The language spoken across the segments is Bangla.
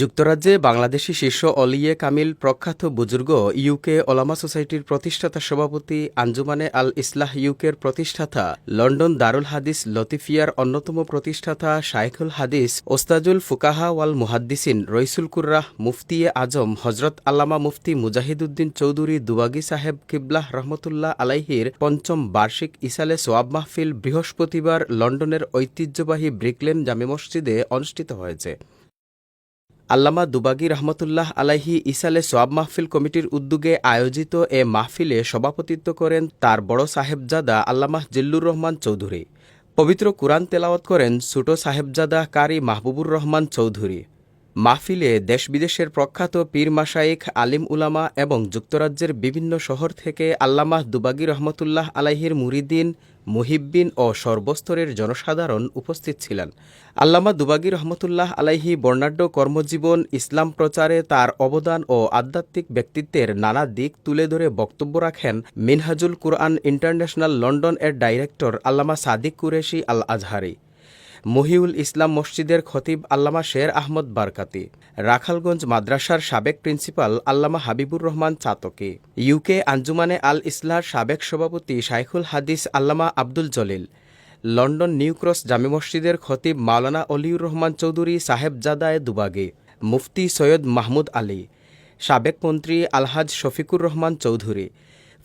যুক্তরাজ্যে বাংলাদেশি শীর্ষ অলিয়ে কামিল প্রখ্যাত বুজুর্গ ইউকে ওলামা সোসাইটির প্রতিষ্ঠাতা সভাপতি আঞ্জুমানে আল ইসলাহ ইউকের প্রতিষ্ঠাতা লন্ডন দারুল হাদিস লতিফিয়ার অন্যতম প্রতিষ্ঠাতা শাইখুল হাদিস, ওস্তাজুল ফুকাহা ওয়াল মুহাদ্দিসিন রইসুল কুর্রাহ মুফতিয়ে আজম হজরত আল্লামা মুফতি মুজাহিদুদ্দিন চৌধুরী দুবাগি সাহেব কিবলাহ রহমতুল্লাহ আলাইহির পঞ্চম বার্ষিক ইসালে সোয়াব মাহফিল বৃহস্পতিবার লন্ডনের ঐতিহ্যবাহী ব্রিকলেন জামে মসজিদে অনুষ্ঠিত হয়েছে। আল্লামা দুবাগি রহমতুল্লাহ আলাহি ইসালে সোয়াব মাহফিল কমিটির উদ্যোগে আয়োজিত এ মাহফিলে সভাপতিত্ব করেন তার বড় সাহেবজাদা আল্লামাহ জিল্লুর রহমান চৌধুরী। পবিত্র কুরআন তেলাওয়াত করেন ছোট সাহেবজাদা কারি মাহবুবুর রহমান চৌধুরী। মাহফিলে দেশ বিদেশের প্রখ্যাত পীর মাসাইক আলিম উলামা এবং যুক্তরাজ্যের বিভিন্ন শহর থেকে আল্লামাহ দুবাগি রহমতুল্লাহ আলাহির মুরিদিন মুহিব্বিন ও সর্বস্তরের জনসাধারণ উপস্থিত ছিলেন। আল্লামা দুবাগি রহমতুল্লাহ আলাইহি বর্ণাঢ্য কর্মজীবন, ইসলাম প্রচারে তার অবদান ও আধ্যাত্মিক ব্যক্তিত্বের নানা দিক তুলে ধরে বক্তব্য রাখেন মিনহাজুল কুরআন ইন্টারন্যাশনাল লন্ডন এর ডাইরেক্টর আল্লামা সাদিক কুরেশি আল আজহারি মহিউল ইসলাম মসজিদের খতিব আল্লামা শের আহমদ বারকাতি, রাখালগঞ্জ মাদ্রাসার সাবেক প্রিন্সিপাল আল্লামা হাবিবুর রহমান চাতকি, ইউকে আঞ্জুমানে আল ইসলার সাবেক সভাপতি শাইখুল হাদিস Allama Abdul Jalil, London New Cross জামে মসজিদের খতিব মাওলানা অলিউর রহমান চৌধুরী সাহেবজাদায় দুবাগে, মুফতি সৈয়দ মাহমুদ আলী, সাবেক মন্ত্রী আলহাজ শফিকুর রহমান চৌধুরী,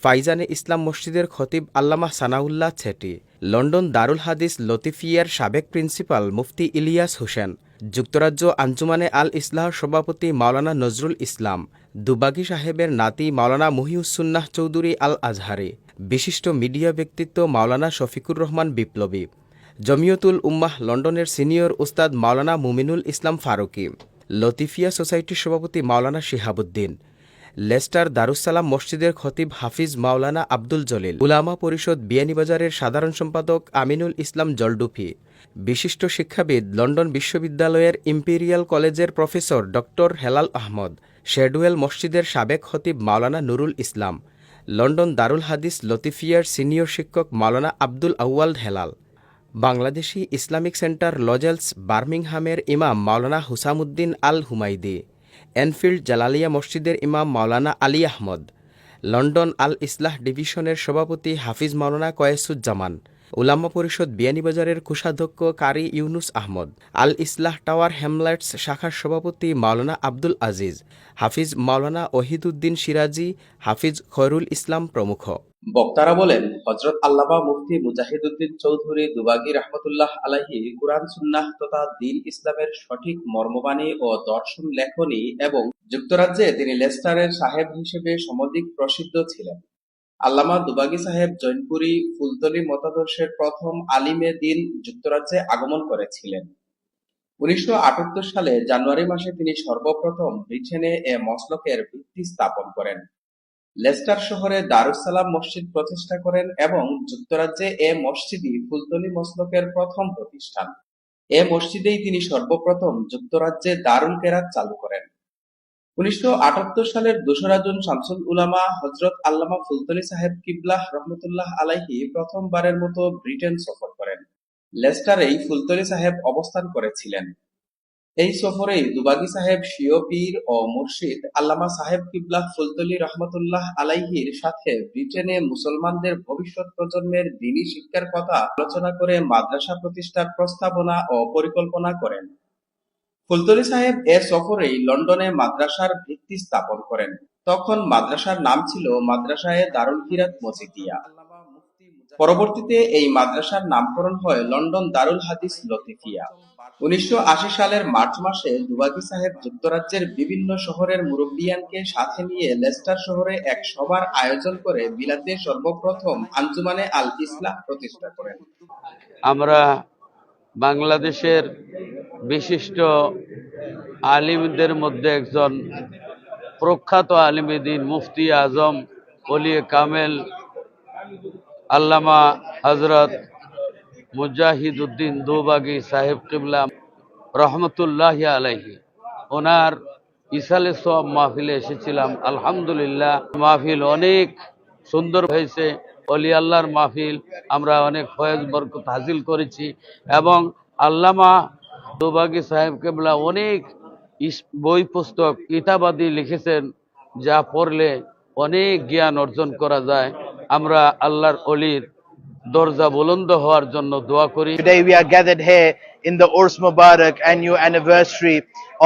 ফাইজানে ইসলাম মসজিদের খতিব আল্লামা সানাউল্লাহ ছেটি। লন্ডন দারুল হাদিস লতিফিয়ার সাবেক প্রিন্সিপাল মুফতি ইলিয়াস হোসেন, যুক্তরাজ্য আঞ্জুমানে আল ইসলাহর সভাপতি মাওলানা নজরুল ইসলাম, দুবাগি সাহেবের নাতি মাওলানা মহিউসুন্নাহ চৌধুরী আল আজহারি, বিশিষ্ট মিডিয়া ব্যক্তিত্ব মাওলানা শফিকুর রহমান বিপ্লবী, জমিয়তুল উম্মাহ লন্ডনের সিনিয়র উস্তাদ মাওলানা মুমিনুল ইসলাম ফারুকি, লতিফিয়া সোসাইটির সভাপতি মাওলানা শিহাবুদ্দিন লেস্টার দারুসালাম মসজিদের খতিব হাফিজ মাওলানা আব্দুল জলিল, উলামা পরিষদ বিয়ানীবাজারের সাধারণ সম্পাদক আমিনুল ইসলাম জলডুফি বিশিষ্ট শিক্ষাবিদ লন্ডন বিশ্ববিদ্যালয়ের ইম্পেরিয়াল কলেজের প্রফেসর ড হেলাল আহমদ শেডুয়েল মসজিদের সাবেক খতিব মাওলানা নুরুল ইসলাম, লন্ডন দারুল হাদিস লতিফিয়ার সিনিয়র শিক্ষক মাওলানা Abdul Awal Helal, Bangladeshi Islamic centre Lozells বার্মিংহামের ইমাম মাওলানা হুসামুদ্দিন আল হুমাইদি এনফিল্ড জালালিয়া মসজিদের ইমাম মাওলানা আলী আহমদ, লন্ডন আল ইসলাহ ডিভিশনের সভাপতি হাফিজ মাওলানা কয়েসুজ্জামান। উলামা পরিষদ বিয়ানীবাজারের কোষাধ্যক্ষ কারি ইউনুস আহমদ আল ইসলাহ টাওয়ার হ্যামলেটস শাখার সভাপতি মাওলানা আব্দুল আজিজ, হাফিজ মাওলানা ওহিদুদ্দিন সিরাজি, হাফিজ খয়রুল ইসলাম প্রমুখ। বক্তারা বলেন হজরত আল্লামা মুফতি মুজাহিদুদ্দিন চৌধুরী দুবাগি রহমতুল্লাহ আলাহি কুরআন সুন্নাহ তথা দিন ইসলামের সঠিক মর্মবাণী ও দর্শন লেখনী এবং যুক্তরাজ্যে তিনি লেস্টারের সাহেব হিসেবে সমধিক প্রসিদ্ধ ছিলেন। আল্লামা দুবাগি সাহেব জৈনপুরী ফুলতলি মতাদর্শের প্রথম আলিমে দিন যুক্তরাজ্যে আগমন করেছিলেন। উনিশশো আটাত্তর সালে জানুয়ারি মাসে তিনি সর্বপ্রথম ব্রিটেনে এ মসলকের ভিত্তি স্থাপন করেন। লেস্টার শহরে দারুসালাম মসজিদ প্রতিষ্ঠা করেন এবং যুক্তরাজ্যে এ মসজিদই ফুলতলি মসলকের প্রথম প্রতিষ্ঠান। এ মসজিদেই তিনি সর্বপ্রথম যুক্তরাজ্যে দারুল কেরাত চালু করেন। উনিশশো আটাত্তর সালের দোসরা জুন শামসুল উলামা হজরত আল্লামা ফুলতলি সাহেব কিবলাহ রহমতুল্লাহ আলাইহি প্রথমবারের মতো ব্রিটেন সফর করেন। লেস্টারেই ফুলতলি সাহেব অবস্থান করেছিলেন। এই সফরেই দুবাগি সাহেব স্বীয় পীর ও মুর্শিদ আল্লামা সাহেব কিবলাহ ফুলতলি রহমতুল্লাহ আলাইহির সাথে ব্রিটেনে মুসলমানদের ভবিষ্যৎ প্রজন্মের দিনী শিক্ষার কথা আলোচনা করে মাদ্রাসা প্রতিষ্ঠার প্রস্তাবনা ও পরিকল্পনা করেন। ফুলতলি সাহেব এ সফরেই লন্ডনে মাদ্রাসার ভিত্তি স্থাপন করেন। তখন মাদ্রাসার নাম ছিল মাদ্রাসায়ে দারুল কিরাত মজিদিয়া পরবর্তীতে এই মাদ্রাসার নামকরণ হয় লন্ডন দারুল হাদিস লতিফিয়া। উনিশশো আশি সালের মার্চ মাসে দুবাগি সাহেব যুক্তরাজ্যের বিভিন্ন শহরের মুরব্বিয়ানকে সাথে নিয়ে লেস্টার শহরে এক সভার আয়োজন করে বিলাতে সর্বপ্রথম আঞ্জুমানে আল ইসলাম প্রতিষ্ঠা করেন। আমরা বাংলাদেশের বিশিষ্ট আলিমদের মধ্যে একজন প্রখ্যাত আলিমদিন মুফতি আজম অলিয়ে কামেল আল্লামা হজরত মুজাহিদ উদ্দিন দুবাগি সাহেব কিবলা রহমতুল্লাহ আলাইহি। ওনার ইসালে সব মাহফিলে এসেছিলাম। আলহামদুলিল্লাহ। মাহফিল অনেক সুন্দর হয়েছে। অলি আল্লাহর মাহফিল আমরা অনেক ফয়েজ বরকত হাসিল করেছি এবং আল্লামা দুবাগি সাহেব কেবলা অনেক বই পুস্তক কিতাবাদি লিখেছেন যা পড়লে অনেক জ্ঞান অর্জন করা যায়। আমরা আল্লাহর অলির দরজা বুলন্দ হওয়ার জন্য দোয়া করি। Today we are gathered here in the Urs Mubarak annual anniversary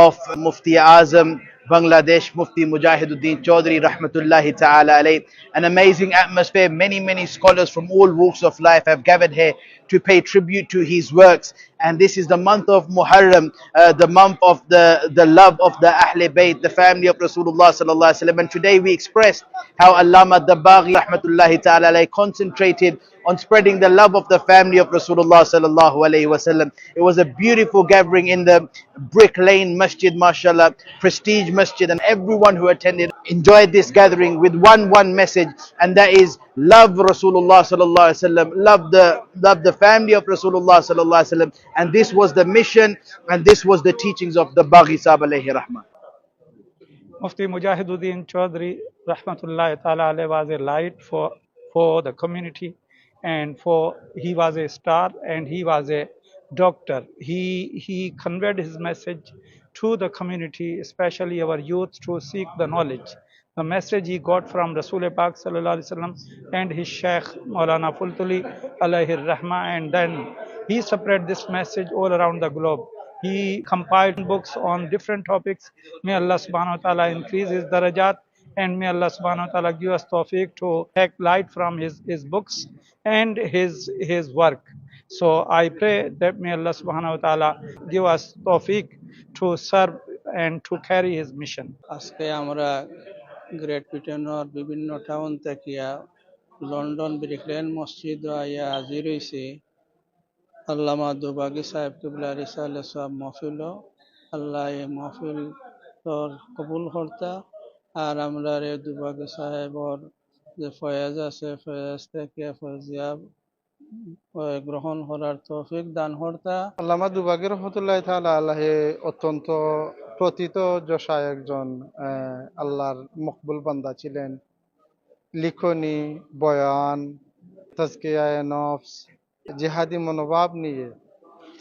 of Mufti Azam Bangladesh, Mufti Mujahiduddin Chaudhry Rahmatullahi Ta'ala alayh. An amazing atmosphere. Many, many scholars from all walks of life have gathered here to pay tribute to his works. And this is the month of Muharram, uh, the month of the, the love of the Ahle Bayt, the family of Rasulullah Sallallahu Alaihi Wasallam. And today we expressed how Allama Dabaghi Rahmatullahi Ta'ala alayh concentrated on spreading the love of the family of Rasulullah sallallahu alaihi wasallam. It was a beautiful gathering in the Brick Lane Masjid, mashallah, prestige masjid, and everyone who attended enjoyed this gathering with one one message, and that is love Rasulullah sallallahu alaihi wasallam, love the love the family of Rasulullah sallallahu alaihi wasallam, and this was the mission, and this was the teachings of the Baghi Sahib alayhi rahmah. Mufti Mujahiduddin Chaudhry Rahmatullah Ta'ala was a light for, for the community and for he was a star and he was a doctor. He he conveyed his message to the community, especially our youth, to seek the knowledge. The message he got from Rasul Pak Sallallahu Alaihi Wasallam and his Sheikh Maulana Fultuli alayhi Rahma and then he spread this message all around the globe. He compiled books on different topics. May Allah subhanahu wa ta'ala increase his darajat and may Allah subhanahu wa ta'ala give us tawfiq to take light from his, his books and his his work. So I pray that may Allah subhanahu wa ta'ala give us tawfiq to serve and to carry his mission. আজকে আমরা গ্রেট ব্রিটেনের বিভিন্ন টাউন থেকে লন্ডন ব্রিকলেন মসজিদ আইয়া হাজির হয়েছি আল্লামা দুবাগি সাহেব কিবলা রিসালে সব মহফিল আল্লাহ এই তোর কবুল কর্তা আর আমরা রে দুবাগি সাহেবর যে ফয়েজ আছে ফয়েজ থেকে ফয়েজিয়া আহ, গ্রহণ করার তৌফিক দান হর্তা আল্লামা দুবাগি রহমতুল্লাহ তাআলা আল্লাহে অত্যন্ত প্রথিত যশা একজন আল্লাহর মকবুল বান্দা ছিলেন। লিখনি বয়ান তাজকিয়ায়ে নফস জিহাদি মনোভাব নিয়ে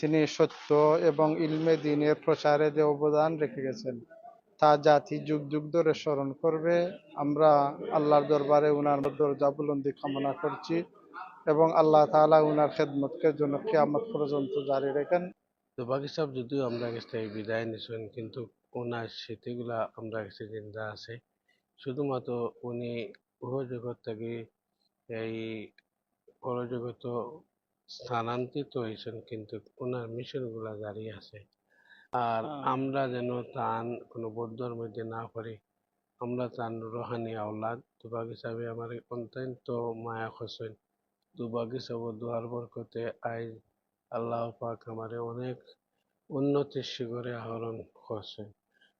তিনি সত্য এবং ইলমে দিনের প্রচারে যে অবদান রেখে গেছেন। তা জাতি যুগ যুগ ধরে স্মরণ করবে। আমরা আল্লাহর দরবারে উনার দরজা বুলন্দি কামনা করছি এবং আল্লাহ তাআলা উনার খেদমতকে জন্য কিয়ামত পর্যন্ত জারি রাখেন। তো বাকি সব যদিও আমরা কাছ থেকে বিদায় নিছেন কিন্তু ওনার স্মৃতিগুলা আমরা কাছে জিন্দা আছে। শুধুমাত্র উনি জগৎ থেকে এই পরজগত স্থানান্তরিত হয়েছেন, কিন্তু ওনার মিশনগুলা জারি আছে। আর আমরা যেন তান কোনো বৌদ্ধর মধ্যে না পড়ি আমরা তান রোহানি আওলাদ দুবাগ হিসাবে আমার অত্যন্ত মায়া খসেন দুবাগ হিসাবে দুয়ার বরকতে আই আল্লাহ পাক আমারে অনেক উন্নতির শিখরে আহরণ করছেন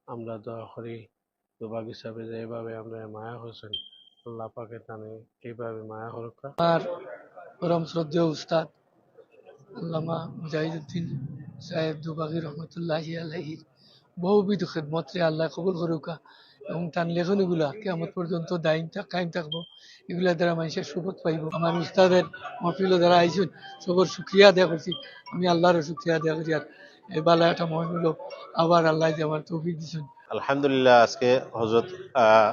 আমরা দোয়া করি দুবাগ হিসাবে যেভাবে আমরা মায়া হোসেন আল্লাহ পাকে তানে এইভাবে মায়া হরকা আমার পরম শ্রদ্ধেয় উস্তাদ আল্লামা মুজাহিদুদ্দিন সাহেব দুবাগি রহমতুল্লাহি আলাইহির বহুবিধ খেদমতরে আল্লাহ কবুল করুকা এবং তার লেখনীগুলা কেমন পর্যন্ত দায়িম থাক কায়েম থাকব। এগুলা দ্বারা মানুষের সুবোধ পাইব। আমার উস্তাদের মহফিল দ্বারা আইসুন সবর শুক্রিয়া আদায় করছি। আমি আল্লাহরও শুক্রিয়া আদায় করি। আর এই বালা একটা মহফিল আবার আল্লাহ যে আমার তৌফিক দিছেন। আলহামদুলিল্লাহ, আজকে হজরত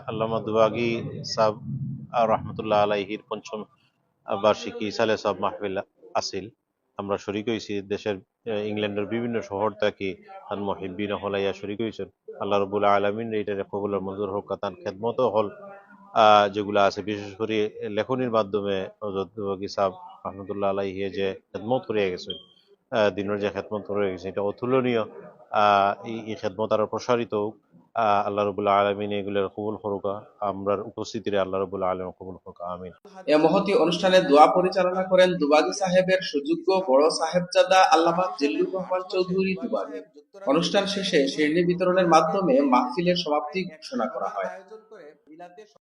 আল্লামা দুবাগি সাহ রহমতুল্লাহ আলাইহির পঞ্চম বার্ষিকী ইসালে সব মাহফিল আসিল। আমরা শরিক হয়েছি দেশের ইংল্যান্ডের বিভিন্ন শহর থেকে তান মহিবিন হলাইয়া শরিক হয়েছেন। আল্লাহ রবুল্লা আলমিন এইটার কবুলের মঞ্জুর হোক তান খেদমত হল যেগুলা আছে বিশেষ করে লেখনির মাধ্যমে সাহ রহমতুল্লাহ আলাইহি যে খেদমত করিয়া আহ, দিনের যে খেদমত করে গেছে এটা অতুলনীয়। এই খেদমত আরও প্রসারিত হোক। আল্লাহ রবুল্লা আলমিন এগুলোর কবুল ফরুকা আমরার উপস্থিতিরে আল্লাহ রবুল্লা আলম কবুল ফরুকা আমিন। এ মহতি অনুষ্ঠানে দোয়া পরিচালনা করেন দুবাগি সাহেবের সুযোগ্য বড় সাহেবজাদা আল্লামা জিল্লুর রহমান চৌধুরী দুবাগি অনুষ্ঠান শেষে শ্রেণি বিতরণের মাধ্যমে মাহফিলের সমাপ্তি ঘোষণা করা হয়।